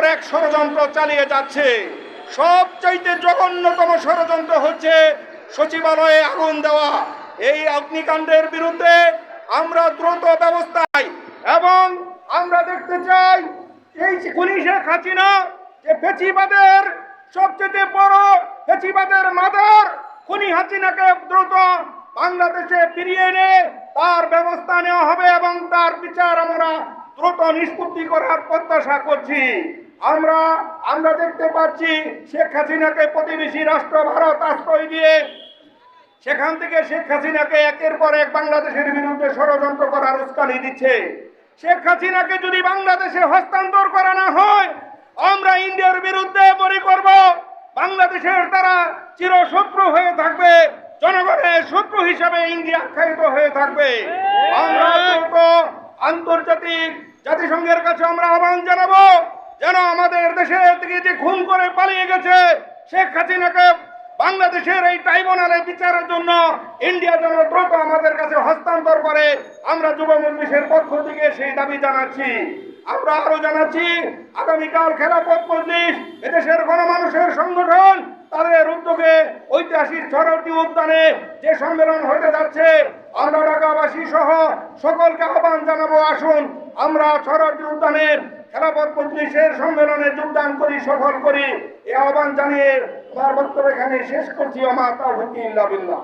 পর এক ষড়যন্ত্র চালিয়ে যাচ্ছে। সবচাইতে জঘন্যতম ষড়যন্ত্র হচ্ছে সচিবালয়ে আগুন দেওয়া। এই অগ্নিকাণ্ডের বিরুদ্ধে আমরা দ্রুত ব্যবস্থায় এবং আমরা দেখতে চাই এই খুনি শেখ হাসিনা যে ফেচিবাদের, সবচেয়ে বড় ফেচিবাদের মাদার খুনি হাসিনাকে দ্রুত বাংলাদেশে ফিরিয়ে এনে তার ব্যবস্থা নেওয়া হবে এবং তার বিচার আমরা দ্রুত নিষ্পত্তি করার প্রত্যাশা করছি। আমরা আমরা দেখতে পাচ্ছি শেখ হাসিনাকে প্রতিবেশী রাষ্ট্র ভারত আশ্রয় দিয়ে সেখান থেকে শেখ হাসিনাকে একের পর এক বাংলাদেশের বিরুদ্ধে ষড়যন্ত্র করার উস্কানি দিচ্ছে। শেখ হাসিনাকে যদি বাংলাদেশে হস্তান্তর করা না হয়, আমরা ইন্ডিয়ার বিরুদ্ধে বলি করব। বাংলাদেশের তারা চিরশত্রু হয়ে থাকবে, জনগণের শত্রু হিসাবে ইন্ডিয়া আখ্যায়িত হয়ে থাকবে। আমরা আন্তর্জাতিক জাতিসংঘের কাছে আমরা আহ্বান জানাব যেন আমাদের দেশের থেকে যে খুন করে পালিয়ে গেছে, শেখ হাসিনাকে বাংলাদেশের এই ট্রাইব্যুনালের বিচারের জন্য ইন্ডিয়া যেন দ্রুত আমাদের কাছে হস্তান্তর করে, আমরা যুব মজলিসের পক্ষ থেকে সেই দাবি জানাচ্ছি। আমরা আরও জানাচ্ছি, আগামীকাল খেলাপথ মজলিস, এদেশের গণমানুষের সংগঠন, তাদের উদ্যোগে ঐতিহাসিক সরটি উদ্যানে যে সম্মেলন হতে যাচ্ছে, আমরা ঢাকাবাসী সহ সকলকে আহ্বান জানাব, আসুন, আমরা সরটি উদ্যানের খেলাপথ মজলিসের সম্মেলনে যোগদান করি, সফল করি। এ আহ্বান জানিয়ে আমার বক্তব্য এখানে শেষ করছি। আমার তার বিল্লাহ।